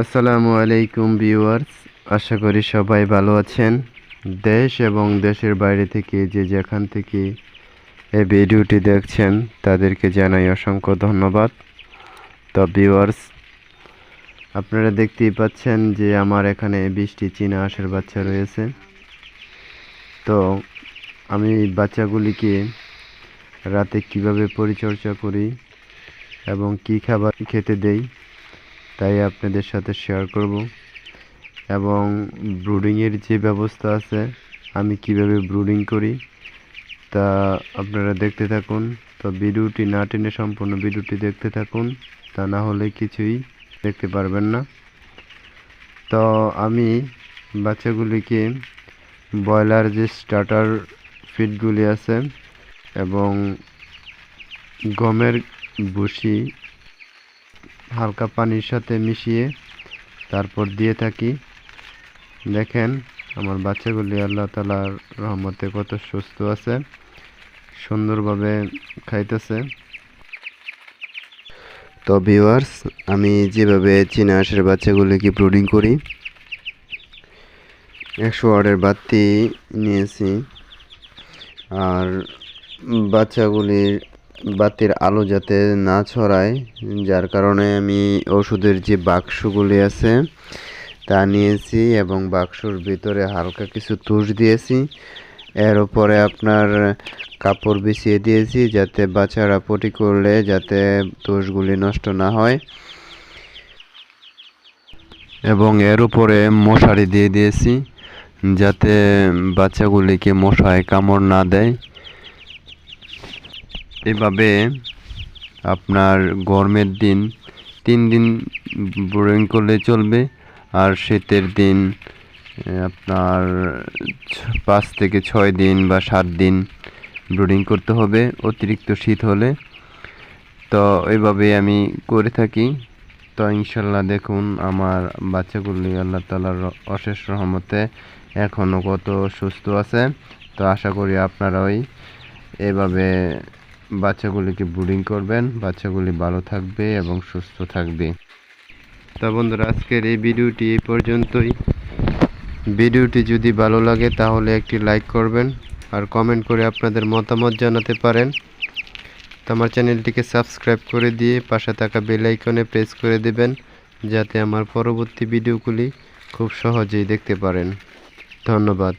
আসসালামু আলাইকুম ভিউয়ার্স, আশা করি সবাই ভালো আছেন। দেশ এবং দেশের বাইরে থেকে যে যেখান থেকে এই ভিডিওটি দেখছেন, তাদেরকে জানাই অসংখ্য ধন্যবাদ। তো ভিউয়ার্স, আপনারা দেখতেই পাচ্ছেন যে আমার এখানে বৃষ্টি চীনা হাঁসের বাচ্চা রয়েছে। তো আমি বাচ্চাগুলিকে রাতে কীভাবে পরিচর্যা করি এবং কি খাবার খেতে দেই তাই আপনাদের সাথে শেয়ার করব। এবং ব্রুডিংয়ের যে ব্যবস্থা আছে, আমি কীভাবে ব্রুডিং করি, তা আপনারা দেখতে থাকুন। তো ভিডিওটি না টেনে সম্পূর্ণ ভিডিওটি দেখতে থাকুন, তা না হলে কিছুই দেখতে পারবেন না। তো আমি বাচ্চাগুলিকে ব্রয়লার যে স্টার্টার ফিডগুলি আছে, এবং গমের ভুসি হালকা পানির সাথে মিশিয়ে তারপর দিয়ে থাকি। দেখেন, আমার বাচ্চাগুলি আল্লাহ তালার রহমতে কত সুস্থ আছে, সুন্দরভাবে খাইতেছে। তো ভিউয়ার্স আমি যেভাবে চীনা হাঁসের বাচ্চাগুলিকে ব্রুডিং করি, একশো ওয়ার্ডের বাতি নিয়েছি। আর বাচ্চাগুলির বাতির আলো যাতে না ছড়ায়, যার কারণে আমি ওষুধের যে বাক্সগুলি আছে তা নিয়েছি এবং বাক্সর ভিতরে হালকা কিছু তুষ দিয়েছি। এর উপরে আপনার কাপড় বিছিয়ে দিয়েছি যাতে বাচ্চারা পটি করলে যাতে তুষগুলি নষ্ট না হয়। এবং এর উপরে মশারি দিয়ে দিয়েছি যাতে বাচ্চাগুলিকে মশায় কামড় না দেয়। এভাবে আপনার গরমের দিন, তিন দিন বোরিং করলে চলবে আর শীতের দিন আপনার পাঁচ থেকে ছয় দিন বা সাত দিন ব্রুডিং করতে হবে, অতিরিক্ত শীত হলে। তো এইভাবে আমি করে থাকি। তো ইনশাল্লাহ দেখুন, আমার বাচ্চাগুলি আল্লাহ তালার অশেষ রহমতে এখনও কত সুস্থ আছে। তো আশা করি আপনারাই এভাবে বাচ্চাগুলিকে ব্রুডিং করবেন, বাচ্চাগুলি ভালো থাকবে এবং সুস্থ থাকবে। তা বন্ধুরা, আজকের এই ভিডিওটি এই পর্যন্তই। ভিডিওটি যদি ভালো লাগে তাহলে একটি লাইক করবেন আর কমেন্ট করে আপনাদের মতামত জানাতে পারেন। তো আমার চ্যানেলটিকে সাবস্ক্রাইব করে দিয়ে পাশে থাকা বেল আইকনে প্রেস করে দেবেন যাতে আমার পরবর্তী ভিডিওগুলি খুব সহজেই দেখতে পারেন। ধন্যবাদ।